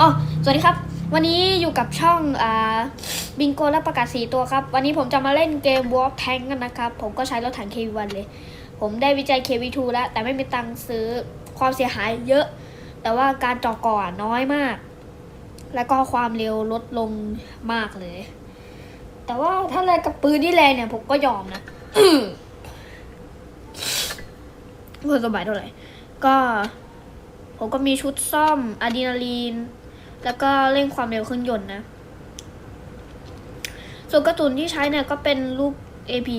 อ๋อสวัสดีครับ วันนี้อยู่กับช่องอ่าบิงโกและประกาศสีตัวครับ วันนี้ผมจะมาเล่นเกม War of Tank กันนะครับ ผมก็ใช้รถถัง KV1 เลย ผมได้วิจัย KV2 แล้ว แต่ไม่มีตังค์ซื้อความเสียหายเยอะ แต่ว่าการจาะก่อน้อยมาก แล้วก็ความเร็วลดลงมากเลย แต่ว่าถ้าแลกกับปืนที่แรงเนี่ย ผมก็ยอมนะเพื่อสบายเท่าไหร่ก็ ผมก็มีชุดซ่อมอะดรีนาลีน แล้วก็เร่งความเร็วเครื่องยนต์นะ ส่วนกระสุนที่ใช้เนี่ยก็เป็นลูก AP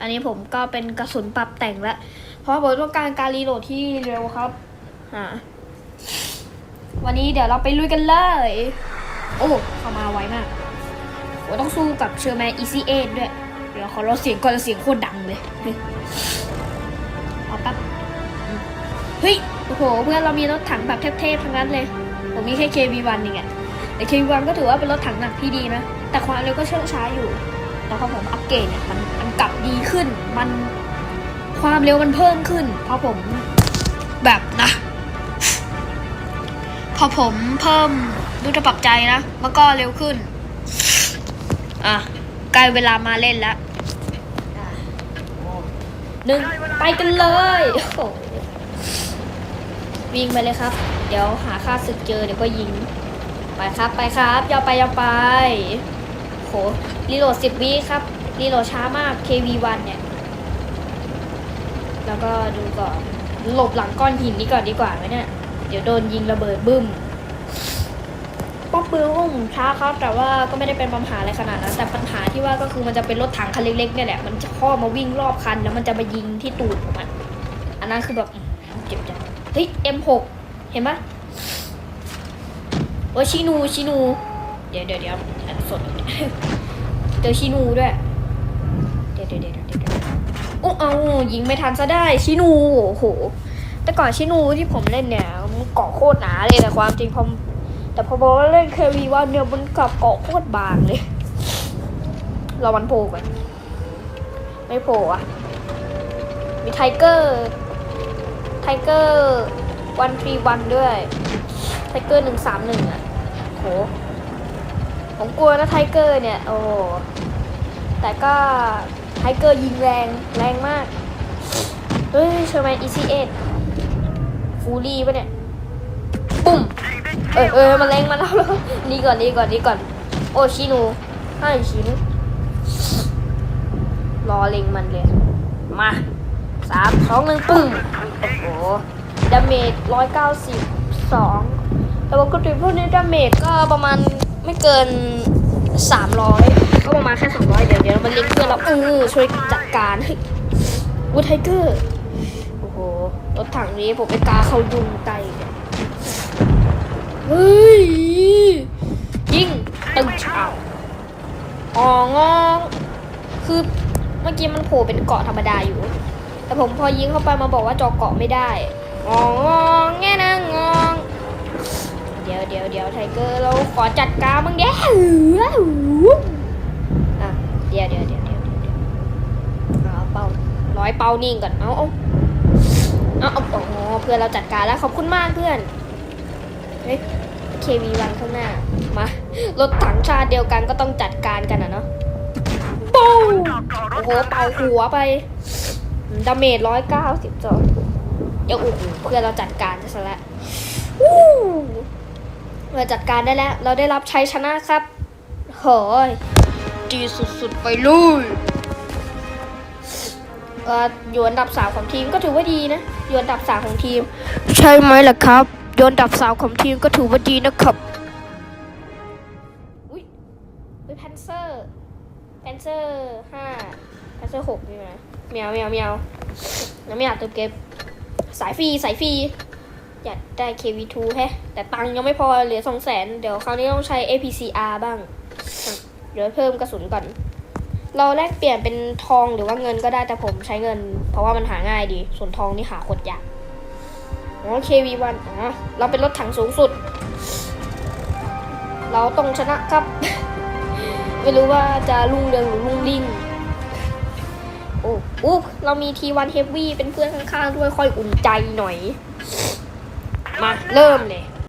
อันนี้ผมก็เป็นกระสุนปรับแต่งแล้วเพราะผมต้องการการรีโหลดที่เร็วครับวันนี้เดี๋ยวเราไปลุยกันเลย โอ้ เข้ามาไวมากผมต้องสู้กับเชอร์แมนอีซีเอด้วย เดี๋ยวขอลดเสียงก่อนเสียงโคตรดังเลย เอาแป๊บ เฮ้ย โอ้โห เพื่อนเรามีรถถังแบบเทพๆทั้งนั้นเลย ผมมีแค่ KV1 เองอะแต่ KV1 ก็ถือว่าเป็นรถถังหนักที่ดีนะ แต่ความเร็วก็เชื่องช้าอยู่ แต่พอผมอัปเกรดเนี่ยมันมันกลับดีขึ้น มันความเร็วมันเพิ่มขึ้นเพราะผมแบบนะ พอผมเพิ่มดูจะปรับใจนะ มันก็เร็วขึ้น อะใกล้เวลามาเล่นแล้วอะหนึ่งไปกันเลยโอ้ วิ่งไปเลยครับ เดี๋ยวหาค่าศึกเจอเดี๋ยวก็ยิง ไปครับไปครับยาวไปยาวไปโหรีโหลดสิบวิครับรีโหลดช้ามาก KV1 เนี่ย แล้วก็ดูก่อนหลบหลังก้อนหินนี้ก่อนดีกว่าไหมเนี่ย เดี๋ยวโดนยิงระเบิดบึ้มป๊อปปื้มช้าครับ แต่ว่าก็ไม่ได้เป็นปัญหาอะไรขนาดนั้น แต่ปัญหาที่ว่าก็คือมันจะเป็นรถถังคันเล็กๆเนี่ยแหละ มันจะข้อมาวิ่งรอบคัน แล้วมันจะมายิงที่ตูดผมอะอันนั้นคือแบบเจ็บจัง เฮ้ย M6 เห็นปะโอ้ชินูชินู เดี๋ยวเดี๋ยวเดี๋ยวอันสดเจอชินูด้วยเดี๋ยวเดี๋ยวเดี๋ยวเดี๋ยวเดี๋ยวโอ้เอายิงไม่ทันซะได้ชินูโอ้โห แต่ก่อนชินูที่ผมเล่นเนี่ยมันเกาะโคตรหนาเลยแต่ความจริงพอแต่พอบอกว่าเล่นเควีว่าเนี่ยมันกลับเกาะโคตรบางเลยเรามันโผล่กันไม่โผล่อะมีไทเกอร์ เกอร์วันฟรีวันด้วยไทเกอร์หนึ่งสามหนึ่งอะโหผมกลัวนะไทเกอร์เนี่ย โอ้แต่ก็ไทเกอร์ยิงแรงแรงมากเฮ้ยเชอร์แมนอีซีเอ็ดฟูรี่ปะเนี่ยปุ้มเออเออมันแรงมาแล้วแล้วนี่ก่อนนี่ก่อนนี่ก่อน โอ้ชินูให้ชินรอเล็งมันเลย มาสามสองหนึ่งปึ้ง โอ้โหดาเมจร้อยเก้าสิบสองแต่ปกติพวกนี้ดาเมจก็ประมาณไม่เกินสามร้อยก็ประมาณแค่สองร้อยเดี๋ยวเดี๋ยวมันเล็งเพื่อนแล้วเออช่วยจัดการวูดไทเกอร์โอ้โหรถถังนี้ผมไปกาเขายุงไตเฮ้ยยิงตึงเช้าอ๋ององคือเมื่อกี้มันโผล่เป็นเกาะธรรมดาอยู่ แต่ผมพอยิงเข้าไปมาบอกว่าจอเกาะไม่ได้งองงองแง่นะงองเดี๋ยวเดี๋ยวเดี๋ยวไทเกอร์เราขอจัดการมึงเดี๋ยวอะเดี๋ยวเดี๋ยวเดี๋ยวเดี๋ยวเดี๋ยวเอาเป่าร้อยเป่านิ่งก่อนเอาเอาเอาเอาอ๋อเพื่อนเราจัดการแล้วขอบคุณมากเพื่อนเฮ้ยเควีวันข้างหน้ามารถถังชาติเดียวกันก็ต้องจัดการกันนะเนาะปูโอ้โหเป่าหัวไป ดาเมจร้อยเก้าสิบจอเดี๋ยวโอ้โหเพื่อนเราจัดการจะซะแล้ววู้เราจัดการได้แล้ว เราได้รับชัยชนะครับเฮ้ยดีสุดๆ ไปเลยเอ่ออยู่อันดับสามของทีมก็ถือว่าดีนะอยู่อันดับสามของทีม ใช่ไหมล่ะครับอยู่อันดับสามของทีมก็ถือว่าดีนะครับอุ้ยอุ้ยแพนเซอร์แพนเซอร์ห้า แพนเซอร์หกนี่นะแมวแมวแมวแล้วไม่อยากเติมเก็บ สายฟรีสายฟรีอยากได้ KV2 แฮะ แต่ตังค์ยังไม่พอเหลือสองแสนเดี๋ยวคราวนี้ต้องใช้ APCR บ้าง เดี๋ยวเพิ่มกระสุนก่อน เราแลกเปลี่ยนเป็นทองหรือว่าเงินก็ได้แต่ผมใช้เงิน เพราะว่ามันหาง่ายดี ส่วนทองนี่หาโคตรยากอ๋อ KV1 อ๋อเราเป็นรถถังสูงสุด เราต้องชนะครับ ไม่รู้ว่าจะรุ่งเรืองหรือรุ่งริ่ง เรามี T1 Heavy เป็นเพื่อนข้างๆด้วยค่อยอุ่นใจหน่อย มาเริ่มเลย